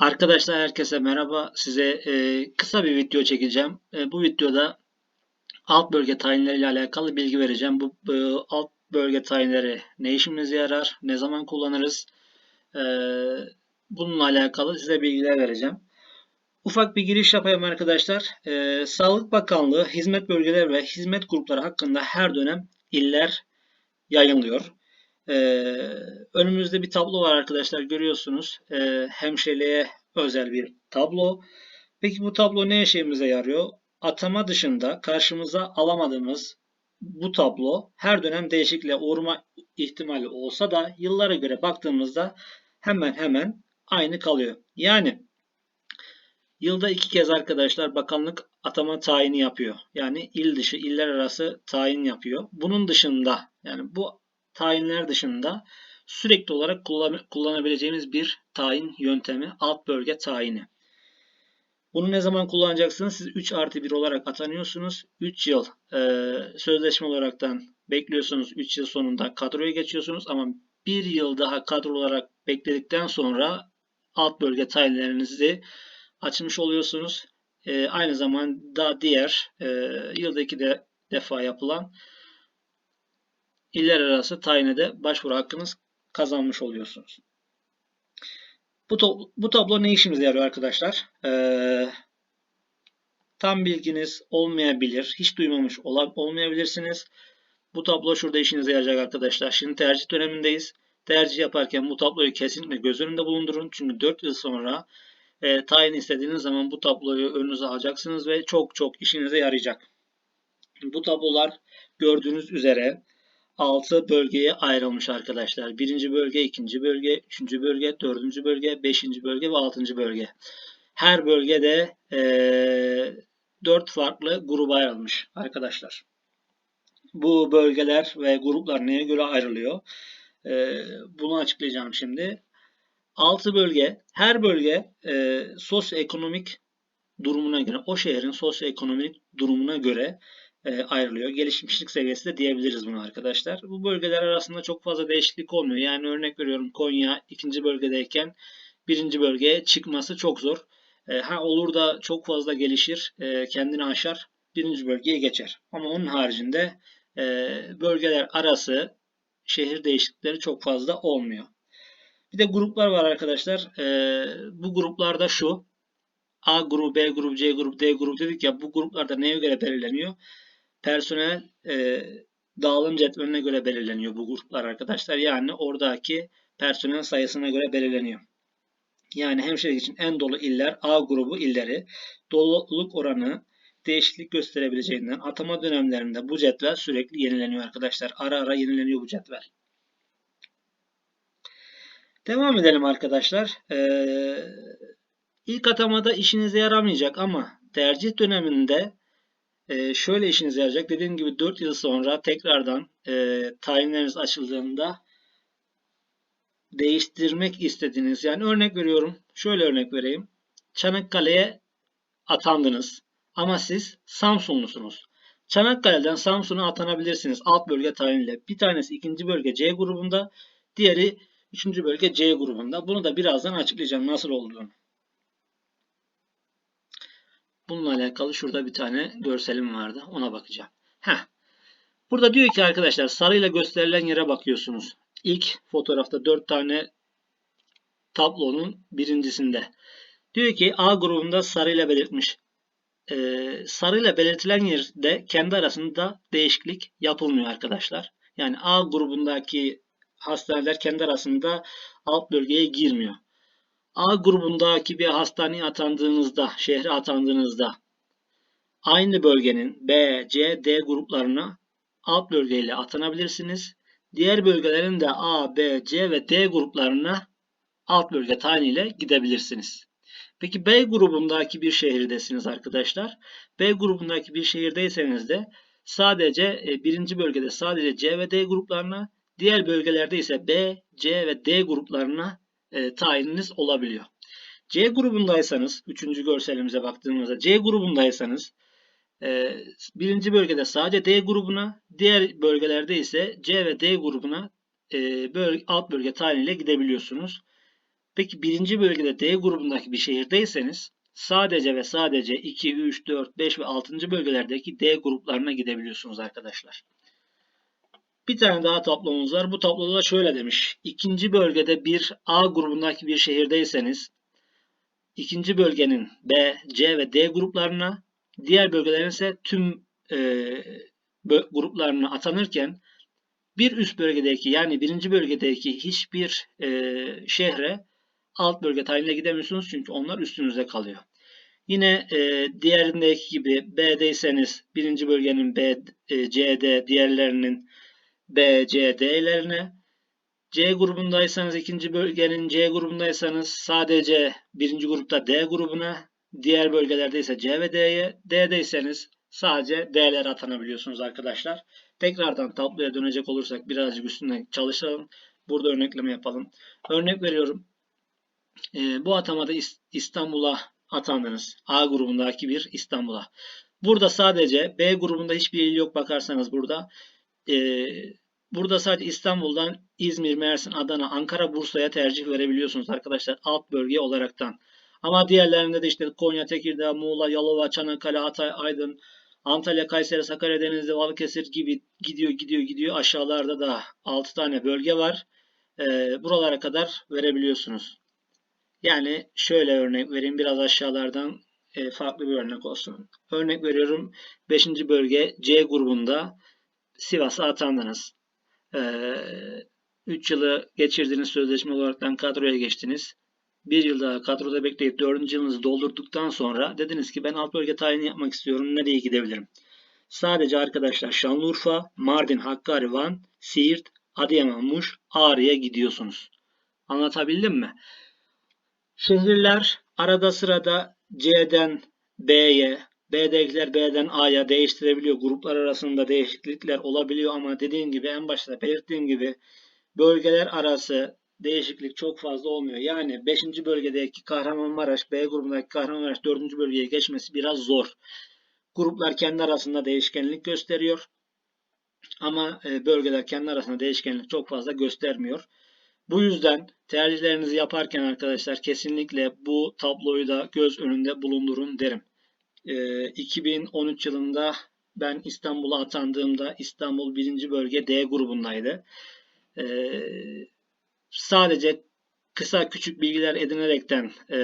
Arkadaşlar herkese merhaba. Size e, kısa bir video çekeceğim. E, bu videoda alt bölge tayinleri ile alakalı bilgi vereceğim. Bu e, alt bölge tayinleri ne işimize yarar, ne zaman kullanırız? E, bununla alakalı size bilgiler vereceğim. Ufak bir giriş yapayım arkadaşlar. E, Sağlık Bakanlığı hizmet bölgeleri ve hizmet grupları hakkında her dönem iller yayınlıyor. Ee, önümüzde bir tablo var arkadaşlar görüyorsunuz. Ee, hemşireliğe özel bir tablo. Peki bu tablo ne işimize yarıyor? Atama dışında karşımıza alamadığımız bu tablo her dönem değişikliğe uğrama ihtimali olsa da yıllara göre baktığımızda hemen hemen aynı kalıyor. Yani yılda iki kez arkadaşlar bakanlık atama tayini yapıyor. Yani il dışı iller arası tayin yapıyor. Bunun dışında yani bu tayinler dışında sürekli olarak kullan kullanabileceğimiz bir tayin yöntemi alt bölge tayini. Bunu ne zaman kullanacaksınız? Siz 3 artı 1 olarak atanıyorsunuz. 3 yıl e, sözleşme olaraktan bekliyorsunuz. 3 yıl sonunda kadroya geçiyorsunuz ama 1 yıl daha kadro olarak bekledikten sonra alt bölge tayinlerinizi açmış oluyorsunuz. E, aynı zamanda diğer e, yılda iki de defa yapılan iller arası tayine de başvuru hakkınız kazanmış oluyorsunuz. Bu, tablo, bu tablo ne işimize yarıyor arkadaşlar? Ee, tam bilginiz olmayabilir. Hiç duymamış ol olmayabilirsiniz. Bu tablo şurada işinize yarayacak arkadaşlar. Şimdi tercih dönemindeyiz. Tercih yaparken bu tabloyu kesinlikle göz önünde bulundurun. Çünkü 4 yıl sonra e, tayin istediğiniz zaman bu tabloyu önünüze alacaksınız ve çok çok işinize yarayacak. Bu tablolar gördüğünüz üzere 6 bölgeye ayrılmış arkadaşlar. Birinci bölge, ikinci bölge, üçüncü bölge, dördüncü bölge, beşinci bölge ve altıncı bölge. Her bölgede e, 4 farklı gruba ayrılmış arkadaşlar. Bu bölgeler ve gruplar neye göre ayrılıyor? E, bunu açıklayacağım şimdi. 6 bölge, her bölge e, sosyoekonomik durumuna göre, o şehrin sosyoekonomik durumuna göre e, ayrılıyor. Gelişmişlik seviyesi de diyebiliriz bunu arkadaşlar. Bu bölgeler arasında çok fazla değişiklik olmuyor. Yani örnek veriyorum Konya ikinci bölgedeyken birinci bölgeye çıkması çok zor. E, ha olur da çok fazla gelişir, e, kendini aşar, birinci bölgeye geçer. Ama onun haricinde bölgeler arası şehir değişiklikleri çok fazla olmuyor. Bir de gruplar var arkadaşlar. Bu gruplarda şu. A grubu, B grubu, C grubu, D grubu dedik ya bu gruplarda neye göre belirleniyor? Personel e, dağılım cetveline göre belirleniyor bu gruplar arkadaşlar. Yani oradaki personel sayısına göre belirleniyor. Yani hemşirelik için en dolu iller A grubu illeri doluluk oranı değişiklik gösterebileceğinden atama dönemlerinde bu cetvel sürekli yenileniyor arkadaşlar. Ara ara yenileniyor bu cetvel. Devam edelim arkadaşlar. Ee, ilk atamada işinize yaramayacak ama tercih döneminde e, şöyle işinize yarayacak. Dediğim gibi 4 yıl sonra tekrardan e, tayinleriniz açıldığında değiştirmek istediğiniz yani örnek veriyorum. Şöyle örnek vereyim. Çanakkale'ye atandınız ama siz Samsunlusunuz. Çanakkale'den Samsun'a atanabilirsiniz alt bölge tayiniyle. Bir tanesi ikinci bölge C grubunda, diğeri üçüncü bölge C grubunda. Bunu da birazdan açıklayacağım nasıl olduğunu. Bununla alakalı şurada bir tane görselim vardı. Ona bakacağım. Heh. Burada diyor ki arkadaşlar sarıyla gösterilen yere bakıyorsunuz. İlk fotoğrafta 4 tane tablonun birincisinde. Diyor ki A grubunda sarıyla belirtmiş. Ee, sarıyla belirtilen yerde kendi arasında değişiklik yapılmıyor arkadaşlar. Yani A grubundaki hastaneler kendi arasında alt bölgeye girmiyor. A grubundaki bir hastaneye atandığınızda, şehre atandığınızda aynı bölgenin B, C, D gruplarına alt bölgeyle atanabilirsiniz. Diğer bölgelerin de A, B, C ve D gruplarına alt bölge tayiniyle gidebilirsiniz. Peki B grubundaki bir şehirdesiniz arkadaşlar. B grubundaki bir şehirdeyseniz de sadece e, birinci bölgede sadece C ve D gruplarına, diğer bölgelerde ise B, C ve D gruplarına e, tayininiz olabiliyor. C grubundaysanız, üçüncü görselimize baktığımızda C grubundaysanız e, birinci bölgede sadece D grubuna, diğer bölgelerde ise C ve D grubuna e, bölge, alt bölge tayiniyle gidebiliyorsunuz. Peki birinci bölgede D grubundaki bir şehirdeyseniz sadece ve sadece 2, 3, 4, 5 ve 6. bölgelerdeki D gruplarına gidebiliyorsunuz arkadaşlar. Bir tane daha tablomuz var. Bu tabloda da şöyle demiş. İkinci bölgede bir A grubundaki bir şehirdeyseniz ikinci bölgenin B, C ve D gruplarına diğer bölgelerin ise tüm e, gruplarına atanırken bir üst bölgedeki yani birinci bölgedeki hiçbir e, şehre alt bölge tayininle gidemiyorsunuz çünkü onlar üstünüzde kalıyor. Yine e, diğerindeki gibi B'deyseniz birinci bölgenin B, e, C'de diğerlerinin B, C, D'lerine C grubundaysanız ikinci bölgenin C grubundaysanız sadece birinci grupta D grubuna diğer bölgelerde ise C ve D'ye D'deyseniz sadece D'lere atanabiliyorsunuz arkadaşlar. Tekrardan tabloya dönecek olursak birazcık üstüne çalışalım. Burada örnekleme yapalım. Örnek veriyorum. E, bu atamada İstanbul'a atandınız. A grubundaki bir İstanbul'a. Burada sadece B grubunda hiçbir il yok bakarsanız burada. E, burada sadece İstanbul'dan İzmir, Mersin, Adana, Ankara, Bursa'ya tercih verebiliyorsunuz arkadaşlar. Alt bölge olaraktan. Ama diğerlerinde de işte Konya, Tekirdağ, Muğla, Yalova, Çanakkale, Hatay, Aydın, Antalya, Kayseri, Sakarya, Denizli, Balıkesir gibi gidiyor gidiyor gidiyor. Aşağılarda da 6 tane bölge var. E, buralara kadar verebiliyorsunuz. Yani şöyle örnek vereyim. Biraz aşağılardan e, farklı bir örnek olsun. Örnek veriyorum. 5. bölge C grubunda Sivas'a atandınız. 3 e, yılı geçirdiğiniz sözleşme olaraktan kadroya geçtiniz. Bir yıl daha kadroda bekleyip 4. yılınızı doldurduktan sonra dediniz ki ben alt bölge tayini yapmak istiyorum. Nereye gidebilirim? Sadece arkadaşlar Şanlıurfa, Mardin, Hakkari, Van, Siirt, Adıyaman, Muş, Ağrı'ya gidiyorsunuz. Anlatabildim mi? Şehirler arada sırada C'den B'ye, B'dekiler B'den A'ya değiştirebiliyor. Gruplar arasında değişiklikler olabiliyor ama dediğim gibi en başta belirttiğim gibi bölgeler arası değişiklik çok fazla olmuyor. Yani 5. bölgedeki Kahramanmaraş, B grubundaki Kahramanmaraş 4. bölgeye geçmesi biraz zor. Gruplar kendi arasında değişkenlik gösteriyor. Ama e, bölgeler kendi arasında değişkenlik çok fazla göstermiyor. Bu yüzden tercihlerinizi yaparken arkadaşlar kesinlikle bu tabloyu da göz önünde bulundurun derim. 2013 ee, yılında ben İstanbul'a atandığımda İstanbul 1. bölge D grubundaydı. Ee, sadece kısa küçük bilgiler edinerekten e,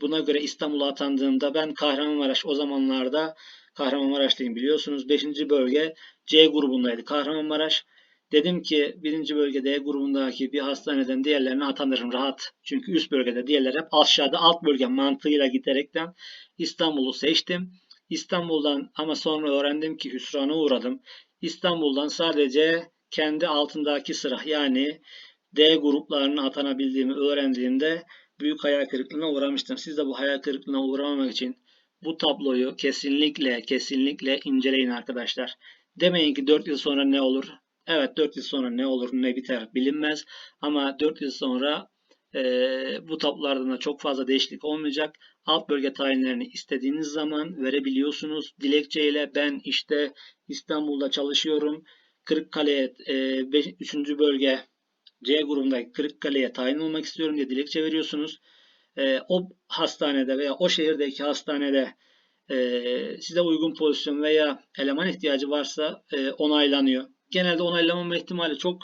buna göre İstanbul'a atandığımda ben Kahramanmaraş o zamanlarda Kahramanmaraş'tayım biliyorsunuz. 5. bölge C grubundaydı. Kahramanmaraş Dedim ki birinci bölgede grubundaki bir hastaneden diğerlerine atanırım rahat. Çünkü üst bölgede diğerler hep aşağıda alt bölge mantığıyla giderekten İstanbul'u seçtim. İstanbul'dan ama sonra öğrendim ki hüsrana uğradım. İstanbul'dan sadece kendi altındaki sıra yani D gruplarına atanabildiğimi öğrendiğimde büyük hayal kırıklığına uğramıştım. Siz de bu hayal kırıklığına uğramamak için bu tabloyu kesinlikle kesinlikle inceleyin arkadaşlar. Demeyin ki 4 yıl sonra ne olur? Evet 4 yıl sonra ne olur ne biter bilinmez ama 4 yıl sonra e, bu tablolardan da çok fazla değişiklik olmayacak. Alt bölge tayinlerini istediğiniz zaman verebiliyorsunuz. Dilekçeyle ben işte İstanbul'da çalışıyorum. Kırıkkale'ye e, 3. bölge C grubundaki Kırıkkale'ye tayin olmak istiyorum diye dilekçe veriyorsunuz. E, o hastanede veya o şehirdeki hastanede e, size uygun pozisyon veya eleman ihtiyacı varsa e, onaylanıyor genelde onaylamama ihtimali çok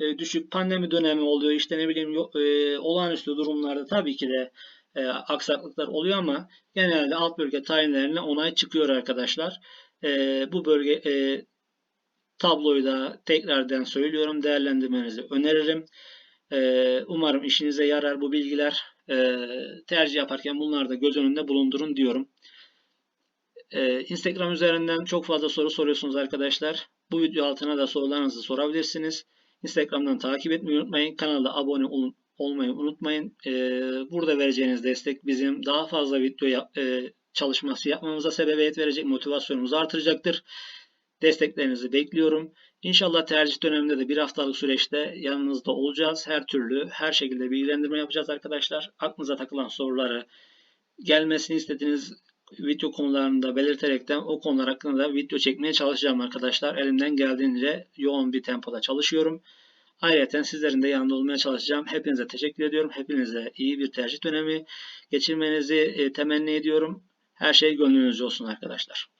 e, düşük. Pandemi dönemi oluyor. İşte ne bileyim e, olağanüstü durumlarda tabii ki de e, aksaklıklar oluyor ama genelde alt bölge tayinlerine onay çıkıyor arkadaşlar. E, bu bölge e, tabloyu da tekrardan söylüyorum. Değerlendirmenizi öneririm. E, umarım işinize yarar bu bilgiler. E, tercih yaparken bunları da göz önünde bulundurun diyorum. E, Instagram üzerinden çok fazla soru soruyorsunuz arkadaşlar. Bu video altına da sorularınızı sorabilirsiniz. Instagram'dan takip etmeyi unutmayın. Kanala abone olun, olmayı unutmayın. Ee, burada vereceğiniz destek bizim daha fazla video yap, e, çalışması yapmamıza sebebiyet verecek, motivasyonumuzu artıracaktır. Desteklerinizi bekliyorum. İnşallah tercih döneminde de bir haftalık süreçte yanınızda olacağız. Her türlü, her şekilde bilgilendirme yapacağız arkadaşlar. Aklınıza takılan soruları, gelmesini istediğiniz video konularında belirterekten o konular hakkında da video çekmeye çalışacağım arkadaşlar. Elimden geldiğince yoğun bir tempoda çalışıyorum. Ayrıca sizlerin de yanında olmaya çalışacağım. Hepinize teşekkür ediyorum. Hepinize iyi bir tercih dönemi geçirmenizi e, temenni ediyorum. Her şey gönlünüzce olsun arkadaşlar.